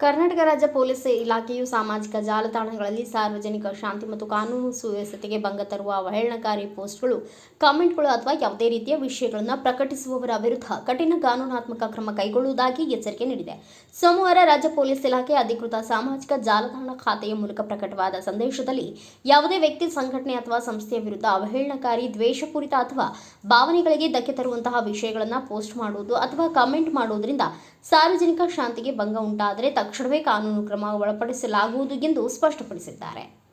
ರಾಜ್ಯ ಪೊಲೀಸ್ ಇಲಾಖೆಯು ಸಾಮಾಜಿಕ ಜಾಲತಾಣಗಳಲ್ಲಿ ಸಾರ್ವಜನಿಕ ಶಾಂತಿ ಮತ್ತು ಕಾನೂನು ಸುವ್ಯವಸ್ಥೆಗೆ ಭಂಗ ತರುವ ಅವಹೇಳನಕಾರಿ ಪೋಸ್ಟ್ಗಳು, ಕಾಮೆಂಟ್ಗಳು ಅಥವಾ ಯಾವುದೇ ರೀತಿಯ ವಿಷಯಗಳನ್ನು ಪ್ರಕಟಿಸುವವರ ವಿರುದ್ಧ ಕಠಿಣ ಕಾನೂನಾತ್ಮಕ ಕ್ರಮ ಕೈಗೊಳ್ಳುವುದಾಗಿ ಎಚ್ಚರಿಕೆ ನೀಡಿದೆ. ಸೋಮವಾರ ರಾಜ್ಯ ಪೊಲೀಸ್ ಇಲಾಖೆ ಅಧಿಕೃತ ಸಾಮಾಜಿಕ ಜಾಲತಾಣ ಖಾತೆಯ ಮೂಲಕ ಪ್ರಕಟವಾದ ಸಂದೇಶದಲ್ಲಿ ಯಾವುದೇ ವ್ಯಕ್ತಿ, ಸಂಘಟನೆ ಅಥವಾ ಸಂಸ್ಥೆಯ ವಿರುದ್ಧ ಅವಹೇಳನಕಾರಿ, ದ್ವೇಷಪೂರಿತ ಅಥವಾ ಭಾವನೆಗಳಿಗೆ ಧಕ್ಕೆ ತರುವಂತಹ ವಿಷಯಗಳನ್ನು ಪೋಸ್ಟ್ ಮಾಡುವುದು ಅಥವಾ ಕಾಮೆಂಟ್ ಮಾಡುವುದರಿಂದ ಸಾರ್ವಜನಿಕ ಶಾಂತಿಗೆ ಭಂಗ ಉಂಟಾದರೆ ತಕ್ಷಣವೇ ಕಾನೂನು ಕ್ರಮ ಒಳಪಡಿಸಲಾಗುವುದು ಎಂದು ಸ್ಪಷ್ಟಪಡಿಸಿದ್ದಾರೆ.